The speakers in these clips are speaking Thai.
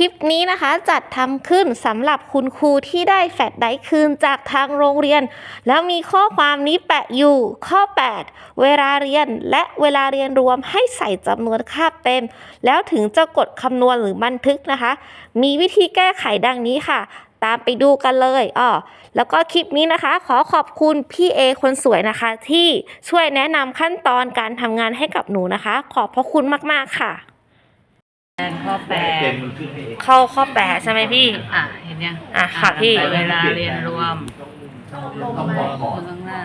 ลิปนี้นะคะจัดทำขึ้นสำหรับคุณครูที่ได้แฟลชไดคืนจากทางโรงเรียน แล้วมีข้อความนี้แปะอยู่ข้อ 8 เวลาเรียนและเวลาเรียนรวมให้ใส่จำนวนคาบเต็ม แล้วถึงจะกดคำนวณหรือบันทึกนะคะ มีวิธีแก้ไขดังนี้ค่ะตามไปดูกันเลยอ้อแล้วก็คลิปนี้นะคะ ขอขอบคุณพี่เอคนสวยนะคะ ที่ช่วยแนะนำขั้นตอนการทำงานให้กับหนูนะคะ ขอบพระคุณมาก ๆ ค่ะ ข้อแปดเข้าข้อแปดใช่ไหมพี่ อะเห็นยังอะค่ะพี่ไปเวลาเรียนรวมข้างหน้า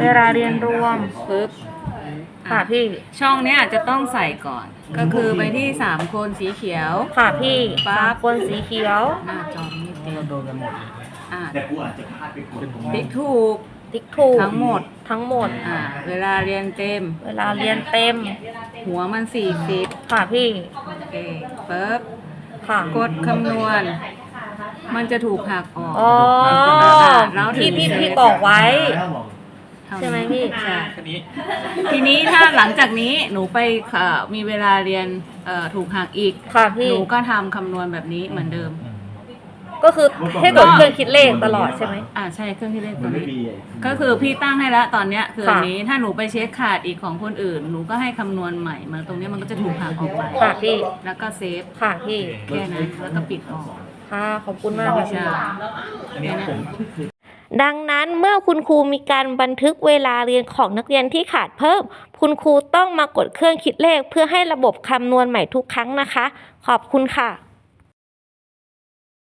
เวลาเรียนรวมปึ๊บค่ะอะพี่ช่องเนี้ยจะต้องใส่ก่อน ก็คือไปที่สามคนสีเขียว ค่ะพี่ปั๊บสามคนสีเขียวหน้าจอนี้เต็มโดนกันหมดเลยอะแต่กูอาจจะพลาดไปกดติ๊กถูกติ๊กถูกทั้งหมดทั้งหมดอะเวลาเรียนเต็ม เวลาเรียนเต็ม หัวมันสี่สิบค่ะพี่โอ เคปึ๊บค่ะ กดคำนวณ มันจะถูกหักออกอ๋อแล้วถึที่งพี่เซฟพี่บอกไว้ เท่าใช่ไหมพี่ ใช่แค่นี้ทีนี้ถ้าหลังจากนี้หนูไปเอ่อมีเวลาเรียนเอ่อถูกหักอีก ค่ะหพี่นูก็ทำคำนวณแบบนี้เหมือนเดิม ก็คือให้กดเครื่องคิดเลขตลอดใช่ไหม อ่าใช่เครื่องที่เลขมัตันวไม่นี้มีก็คือพี่ตั้งให้แล้วตอนเนี้ยคือค่ะอันนี้ถ้าหนูไปเช็คขาดอีกของคนอื่น หนูก็ให้คำนวณใหม่มาตรงนี้มันก็จะถูกหักออกไปค่ะพี่ แล้วก็เซฟค่ะพี่ แค่นั้นแล้วก็ปิดออกค่ะ ขอบคุณมากค่ะพี่ ใช่อันนี้ผม ดังนั้นเมื่อคุณครูมีการบันทึกเวลาเรียนของนักเรียนที่ขาดเพิ่ม คุณครูต้องมากดเครื่องคิดเลขเพื่อให้ระบบคำนวณใหม่ทุกครั้งนะคะ ขอบคุณค่ะ